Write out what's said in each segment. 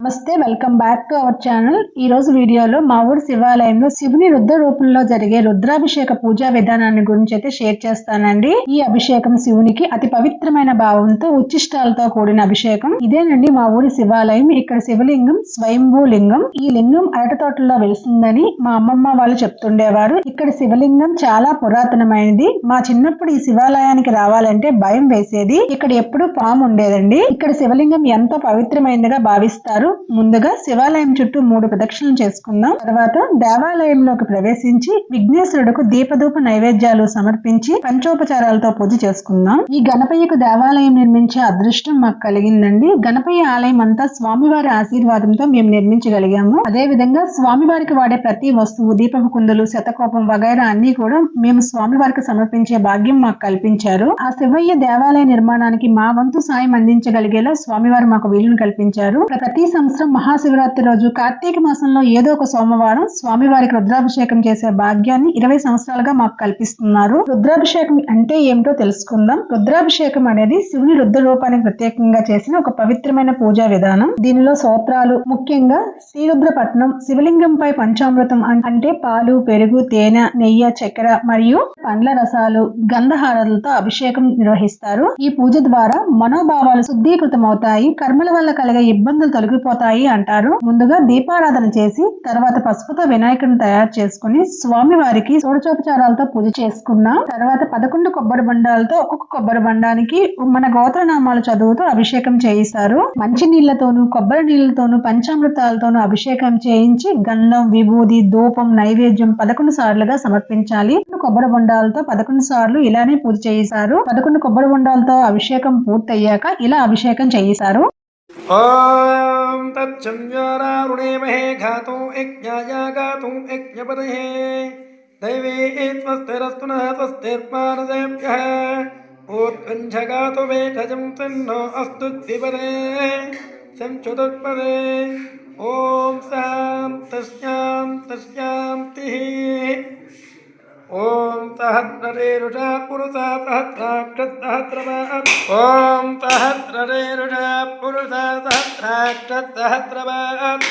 నమస్తే welcome back to our channel. ఈ రోజు వీడియోలో మా ఊరు శివాలయంలో శివుని రుద్ర రూపంలో జరిగే రుద్రాభిషేక పూజా విధానాన్ని గురించి అయితే షేర్ చేస్తానండి. ఈ అభిషేకం శివునికి అతి పవిత్రమైన భావంతో ఉచ్చిష్టాలతో కూడిన అభిషేకం. ఇదేనండి మా ఊరి శివాలయం. ఇక్కడ శివలింగం స్వయంభూ లింగం. ఈ లింగం అరటి తోటలో వెలుస్తుందని మా అమ్మమ్మ వాళ్ళు చెప్తుండేవారు. ఇక్కడ శివలింగం చాలా పురాతనమైనది. మా చిన్నప్పుడు ఈ శివాలయానికి రావాలంటే భయం వేసేది. ఇక్కడ ఎప్పుడు పాము ఉండేదండి. ఇక్కడ శివలింగం ఎంతో పవిత్రమైనదిగా భావిస్తారు. ముందుగా శివాలయం చుట్టూ మూడు ప్రదక్షిణలు చేసుకుందాం. తర్వాత దేవాలయంలోకి ప్రవేశించి విఘ్నేశ్వరుడుకు దీపధూప నైవేద్యాలు సమర్పించి పంచోపచారాలతో పూజ చేసుకుందాం. ఈ గణపయ్యకు దేవాలయం నిర్మించే అదృష్టం మాకు కలిగిందండి. గణపయ్య ఆలయం అంతా స్వామివారి ఆశీర్వాదంతో మేము నిర్మించగలిగాము. అదే విధంగా స్వామివారికి వాడే ప్రతి వస్తువు దీపపు కుందులు శతకోపం వగైరా అన్ని కూడా మేము స్వామివారికి సమర్పించే భాగ్యం మాకు కల్పించారు. ఆ శివయ్య దేవాలయ నిర్మాణానికి మా వంతు సాయం అందించగలిగేలా స్వామివారు మాకు వీలును కల్పించారు. ప్రతి సంవత్సరం మహాశివరాత్రి రోజు కార్తీక మాసంలో ఏదో ఒక సోమవారం స్వామివారికి రుద్రాభిషేకం చేసే భాగ్యాన్ని ఇరవై సంవత్సరాలుగా మాకు కల్పిస్తున్నారు. రుద్రాభిషేకం అంటే ఏమిటో తెలుసుకుందాం. రుద్రాభిషేకం అనేది శివుని రుద్ర రూపానికి ప్రత్యేకంగా చేసిన ఒక పవిత్రమైన పూజా విధానం. దీనిలో సూత్రాలు ముఖ్యంగా శ్రీరుద్రపట్నం శివలింగంపై పంచామృతం అంటే పాలు పెరుగు తేనె నెయ్యి చక్కెర మరియు పండ్ల రసాలు గంధహారాలతో అభిషేకం నిర్వహిస్తారు. ఈ పూజ ద్వారా మనోభావాలు శుద్ధీకృతమవుతాయి. కర్మల వల్ల కలిగే ఇబ్బందులు పోతాయి అంటారు. ముందుగా దీపారాధన చేసి తర్వాత పసుపుతో వినాయకుడిని తయారు చేసుకుని స్వామి వారికి షోడచోపచారాలతో పూజ చేసుకున్నాం తర్వాత పదకొండు కొబ్బరి బండాలతో ఒక్కొక్క కొబ్బరి బండానికి మన గోత్రనామాలు చదువుతూ అభిషేకం చేయిస్తారు. మంచి నీళ్ళతోనూ కొబ్బరి నీళ్ళతోనూ పంచామృతాలతోనూ అభిషేకం చేయించి గంధం విభూది ధూపం నైవేద్యం పదకొండు సార్లుగా సమర్పించాలి. కొబ్బరి బొండాలతో పదకొండు సార్లు ఇలానే పూజ చేయిస్తారు. పదకొండు కొబ్బరి బొండాలతో అభిషేకం పూర్తయ్యాక ఇలా అభిషేకం చేయిస్తారు. ॐ तच्चन्द्वारारुणेमहे घातुं यज्ञाय गातुं यज्ञपतये दैवे स्वस्तिरस्तु नः स्वस्तिर्मानसेभ्यः ऊर्ध्वञ्झगातु वेषजं तन्नो अस्तु द्विपदे संचतुष्पदे ॐ शान्तस्यां तस्यान्तिः ॐ सहस्ररेरुषा पुरुषा सहस्राक्षसहस्रमा ॐ सहस्ररेरुषा पुरुषा सहस्राक्षसहस्रमात्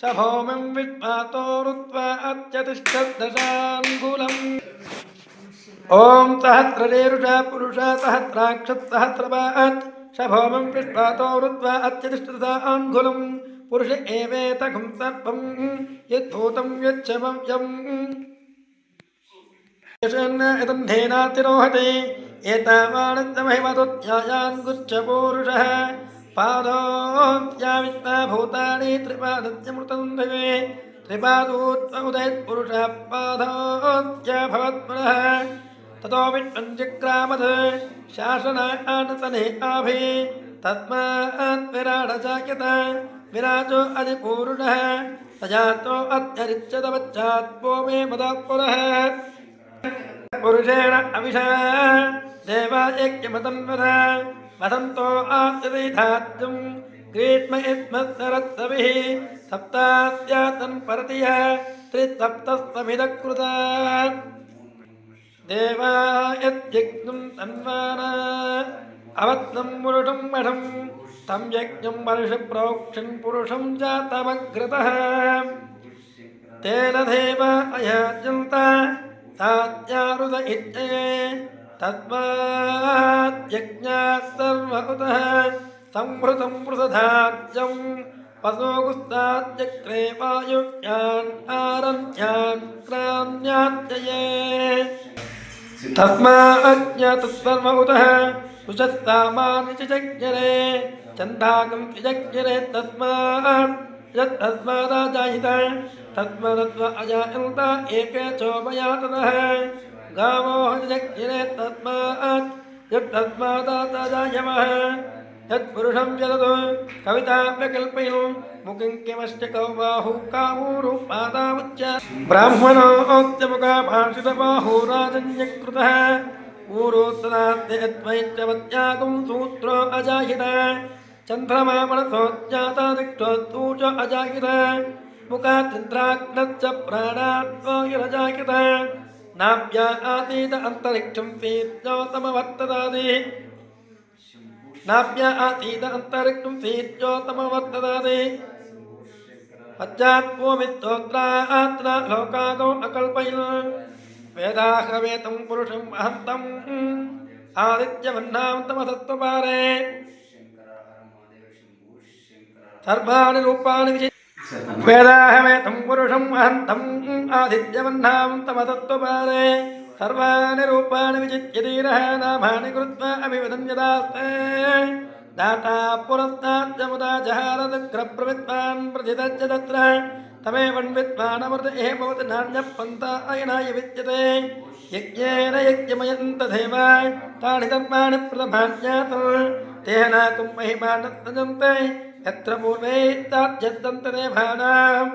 स भौमं विश्वातो रुत्वा अत्यतिष्ठद्दशाङ्गुलम् ॐ सहस्ररेरुषा पुरुषा सहस्राक्षसहस्रमात् स भौमं विश्वातो रुत्वा अत्यतिष्ठदशाङ्गुलम् पुरुष एवेतघं सर्पं यद्भूतं यच्छमव्यम् యతన్నేనాతిరోహతి ఏతావానందమహిమతుత్యాయాన్గుచ్చపూరుషः పాదోప్యావిత్వా భూతాని త్రిపాదత్యమృతంధవే త్రిపాదూత్వముదయత్పురుషः పాదోప్యాభవత్పురः తతో విట్వంజగ్రామత్ శాసనానతనే ఆభి తస్మాత్ విరాడజాయత విరాజో అధిపూరుణः తజాతో అత్యరిచ్చతవచ్చాత్పో మే మదాత్పురः पुरुषेण अविषा देवायज्ञमतं वद वदन्तो आद्यदैधात्युं ग्रीष्म इत्मत्सरत्सभिः सप्तास्यातन् परतिय त्रिसप्तस्वमिदकृता देवा यद्यज्ञं तन्वाना अवत्नं पुरुषं मठं तं यज्ञं वर्षप्रोक्षन् पुरुषं जातमग्रतः तेन देव अयाजन्त तात्यारुद इत्यये तस्मात् यज्ञाः सर्वहुतः संहृतं पृथधाज्यं पशोगुस्ताद्यक्रे वायुव्यान् आरण्यान् क्राम्यात्यये तस्माज्ञातत्सर्वहुतः कुशस्तामानि च जज्ञरे चन्दाकं जज्ञरे तस्मात् यत्तस्मादाजायित तस्मदत्व अजायन्त एके चोपया ततः गावो जज्ञरे तस्मात् यत्तस्मादाजायमः यत्पुरुषं यदतु कविताव्यकल्पयन् मुखं किमश्च कौबाहु कामूरुपादामुच्च ब्राह्मणोक्तमुखाभाषितबाहुराजन्यकृतः पूरोत्तराद्यत्वैत्यवत्यागं सूत्रो अजाहित चन्द्रमामणसोज्जाता दिक्ष्वत्तू च अजाहित मुखातिन्द्राग्नश्च प्राणात्वायुरजाहित नाभ्या आसीद अन्तरिक्षं पीत्योतमवर्तदादि नाप्य आसीद अन्तरिक्षं सीत्योतमवर्तदाति पश्चात्पूमिस्तोत्रात्रा लोकादौ अकल्पयन् वेदाहवेतं पुरुषम् अहन्तम् आदित्यवह्नां तमसत्त्वपारे सर्वाणि रूपाणि विजि വേദാഹമേതം പുരുഷം അഹന്തം ആദിത്യവന്നാം തമതത്വപാദേ സർവാണി രൂപാണി വിചിത്യതീര നാമാനി കൃത്വ അഭിവദന്യതാസ്തേ ദാതാ പുറത്താദ്യമുദാജഹാരദഗ്രപ്രവിദ്വാൻ പ്രതിതജ്ജ തത്ര തമേവൺവിദ്വാനമൃത ഏ ഭവതി നാണ്യപ്പന്ത അയനായ വിദ്യത്തെ യജ്ഞേന യജ്ഞമയന്ത ദേവ താണി ധർമാണി പ്രഥമാജ്ഞാതർ തേനാകും മഹിമാനത്തജന്തേ यत्र पूर्वे ताद्यद्दन्तदेभानाम्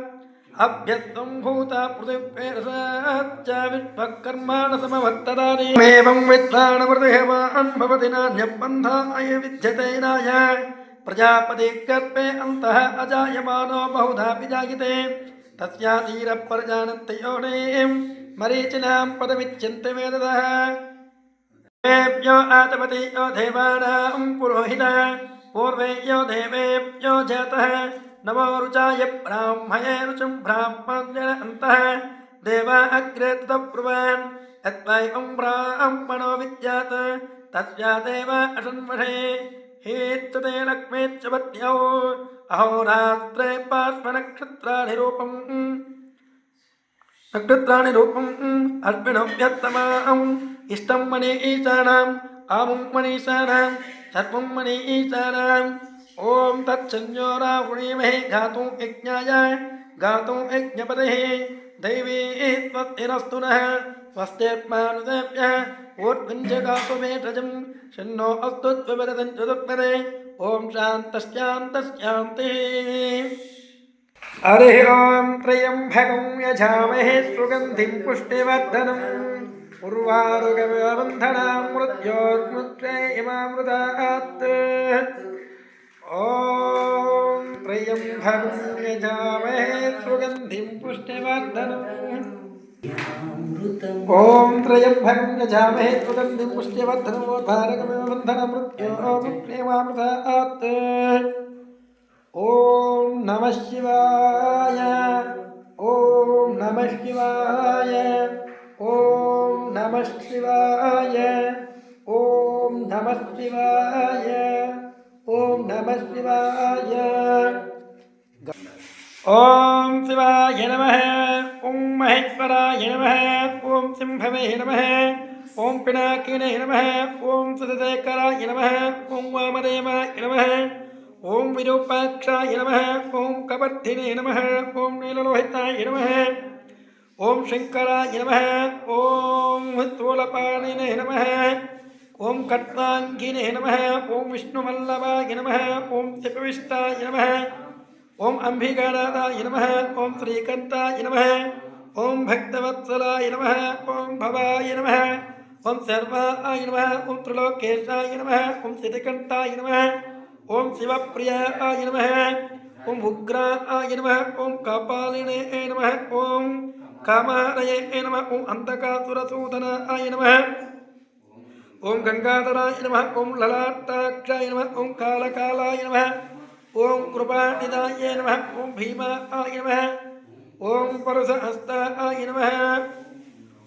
अभ्यत्वं भूता पृथिव्येरसाच्च विश्वकर्माण समवर्तदानि एवं भवति नान्यपन्था अय विद्यते नाय प्रजापति गर्भे अन्तः अजायमानो बहुधा विजायते तस्याधीरप्रजानन्ति योनिं मरीचिनां पदमिच्यन्ते वेदतः। देवेभ्यो आतपति यो देवानां पूर्वे यो देवेभ्यो जातः नमो रुचाय ब्राह्मये रुचं ब्राह्मण्य अन्तः देवा अग्रे ततब्रुवान् यद्वैकं ब्राह्मणो विद्यात् तस्या देव अशन्वषे हेत्तुते लक्ष्मे च पत्न्यौ अहोरात्रे पार्श्वनक्षत्राणि रूपम् नक्षत्राणि रूपम् अर्पिणव्यत्तमाम् इष्टं मणि ईशानाम् सर्वमणि ईशानाम् ॐ तत्सञ्जो राहुणीमहे घातुं यज्ञाय। घातुं यज्ञपतिः स्वस्तिरस्तु नः। स्वस्तिर्मानुदेभ्यः ऊर्ध्वञ्जगातुमेतजं शन्नो अस्तु त्ववरदं चतुर्पदे। ॐ उर्वारुगमबन्धनां मृत्योर्मुक्षे इमामृतात् ॐ त्र्यम्भकं यजामहे सुगन्धिं पुष्टिवर्धनम्। ॐ त्र्यम्भकं यजामहे सुगन्धिं पुष्टिवर्धनम्। उर्वारुगमबन्धनं मृत्योर्मुक्षेमामृतात् ॐ नमः शिवाय। ॐ नमः शिवाय। ॐ నమ శివాయ ఓం నమ శివాయ ఓం నమ శివాయ ఓం శివాయ నమ ఓం మహేశ్వరాయ నమ ఓం సింహవే నమ ఓం పినాకినే నమ ఓం సుతదేకరాయ నమ ఓం వామదేవాయ నమ ఓం విరూపాక్షాయ నమ ఓం కవర్ధినే నమ ఓం నీలలోహితాయ నమ ஓம் சங்கராய நம ஓம் தோலபாணினே நம ஓம் கர்த்தாங்கினே நம ஓம் விஷ்ணுமல்லவாய நம ஓம் திபவிஷ்டாய நம ஓம் அம்பிகாராதாய நம ஓம் ஸ்ரீகந்தாய நம ஓம் பக்தவத்சலாய நம ஓம் பவாய நம ஓம் சர்வாய நம ஓம் திரிலோகேஷாய நம ஓம் சிறிகண்டாய நம ஓம் சிவப்பிரியாய நம ஓம் உக்ராய நம ஓம் கபாலினே நம ஓம் కామారయే నమ ఓం అంధకాతురసూదనాయ నమ ఓం గంగాధరాయ నమ ఓం లలాటాక్షాయ నమ ఓం కాళకాళాయ నమ ఓం కృపాణిదాయ నమ ఓం భీమాయ నమ ఓం పరుసహస్తాయ నమ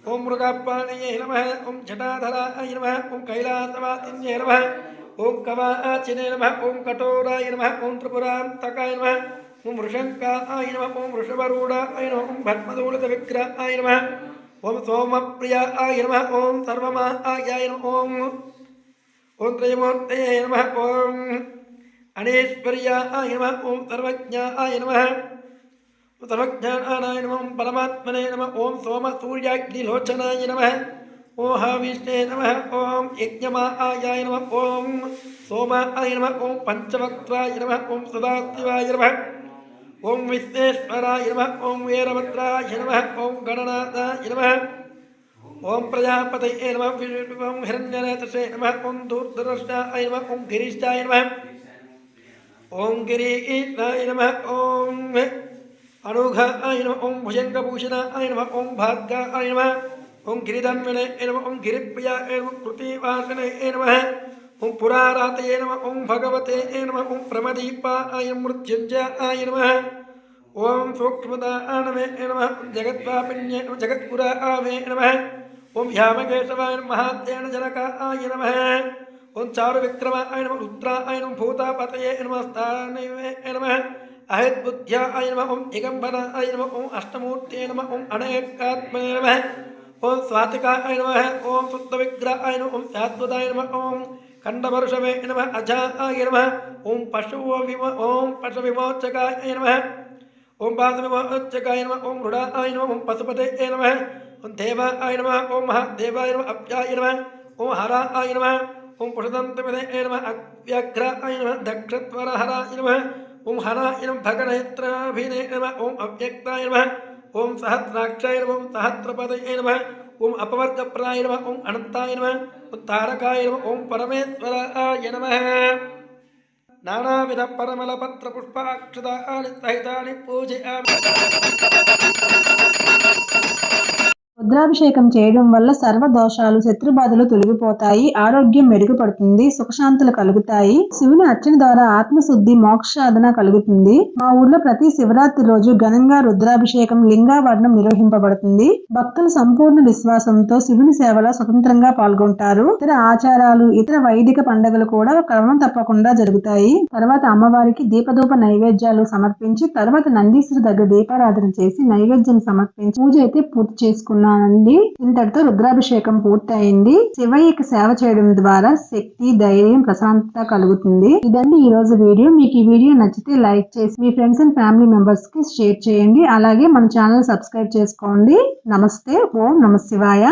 ఓం మృగపాణయే నమ ఓం జటాధరాయ నమ ఓం కైలాసవాసిన్యే నమ ఓం కవాచినే నమ ఓం కఠోరాయ నమ ఓం త్రిపురాంతకాయ నమ कवाचिने नमः ॐ कठोराय नमः ॐ त्रिपुरान्तकाय नमः ॐ वृषङ्काय नमः ॐ वृषभरूढाय नमः ॐ भद्मदूलितविग्रहाय नमः ॐ सोमप्रियाय नमः ॐ सर्वमायाय नमः ॐ ॐ त्रयमूर्तये नमः ॐ अनेश्वर्याय नमः ॐ सर्वज्ञाय नमः सर्वज्ञानाय नमः ॐ परमात्मने नमः ॐ सोमसूर्याग्निलोचनाय नमः ॐ हविष्णे नमः ॐ यज्ञमायाय नमः ॐ सोमाय नमः ॐ पञ्चवक्त्राय नमः ॐ सदाशिवाय नमः ఓం విశ్వేశ్వరాయ నమ ఓం వీరభద్రాయ నమ ఓం గణనాథాయ నమ ఓం ప్రజాపతయ నమ ఓం హిరణ్యనేతసే నమ ఓం దూర్ధర్షాయ నమ ఓం గిరీష్టాయ నమ ఓం గిరీష్టాయ నమ ఓం అనుఘ ఆయ నమ ఓం భుజంగభూషణ ఆయ నమ ఓం భాగ్య ఆయ నమ ఓం గిరిధన్వినే నమ ఓం గిరిప్రియ నమ కృతివాసనే నమ ఓం భగవతే నమ ఓం ప్రమదీపాయ మృత్యుంజయాయ నమ ఓం సూక్ష్మదానవే నమ జగద్వాపిన్యే జగద్గురావే నమ ఓం వ్యామకేశవాయ నమ మహాత్యేన జనకాయ నమ ఓం చారు విక్రమాయ నమ రుద్రాయ నమ భూతాపతయే నమ స్థానవే నమ అహద్బుద్ధ్యాయ నమ ఓం దిగంబరాయ నమ ఓం అష్టమూర్తే నమ ఓం అనేకాత్మనే నమ ఓం స్వాతికాయ నమ ఓం శుద్ధ విగ్రహాయ నమ ఓం శాశ్వతాయ నమ ఓం ఖండవర్షవే నమ అజాయ నమ ఓం పశువో విమ ఓం పశు విమోచకాయ నమ ఓం పాద విమోచకాయ నమ ఓం మృడాయ నమ ఓం పశుపతే నమ ఓం దేవాయ నమ ఓం మహాదేవాయ నమ అవ్యాయ నమ ఓం హరాయ నమ ఓం పుషదంతపదే నమ అవ్యగ్రాయ నమ దక్షత్వరహరాయ నమ ఓం హరాయ నమ భగనేత్రాభినే నమ ఓం అవ్యక్తాయ నమ ఓం సహస్రాక్షాయ నమ ఓం సహస్రపదయ నమ ఓం అపవర్గప్రాయ నమ ఓం అనంతాయ నమ ఓం తారకాయ నమ ఓం పరమేశ్వరాయ నమ నానావిధ పరమల పత్ర పుష్పాక్షతాని సహితాని పూజయామి రుద్రాభిషేకం చేయడం వల్ల సర్వ దోషాలు శత్రుబాధలు తొలగిపోతాయి ఆరోగ్యం మెరుగుపడుతుంది సుఖశాంతులు కలుగుతాయి. శివుని అర్చన ద్వారా ఆత్మశుద్ధి మోక్షసాధన కలుగుతుంది. మా ఊర్లో ప్రతి శివరాత్రి రోజు ఘనంగా రుద్రాభిషేకం లింగావరణం నిర్వహింపబడుతుంది. భక్తులు సంపూర్ణ విశ్వాసంతో శివుని సేవలో స్వతంత్రంగా పాల్గొంటారు. ఇతర ఆచారాలు ఇతర వైదిక పండుగలు కూడా క్రమం తప్పకుండా జరుగుతాయి. తర్వాత అమ్మవారికి దీపధూప నైవేద్యాలు సమర్పించి తర్వాత నందీశ్వరి దగ్గర దీపారాధన చేసి నైవేద్యం సమర్పించి పూజ అయితే పూర్తి చేసుకున్నారు చేసుకున్నానండి ఇంతటితో రుద్రాభిషేకం పూర్తయింది. శివయ్యకి సేవ చేయడం ద్వారా శక్తి ధైర్యం ప్రశాంతత కలుగుతుంది. ఇదండి ఈ రోజు వీడియో. మీకు ఈ వీడియో నచ్చితే లైక్ చేసి మీ ఫ్రెండ్స్ అండ్ ఫ్యామిలీ మెంబర్స్కి షేర్ చేయండి. అలాగే మన ఛానల్ సబ్స్క్రైబ్ చేసుకోండి. నమస్తే. ఓం నమ శివాయ.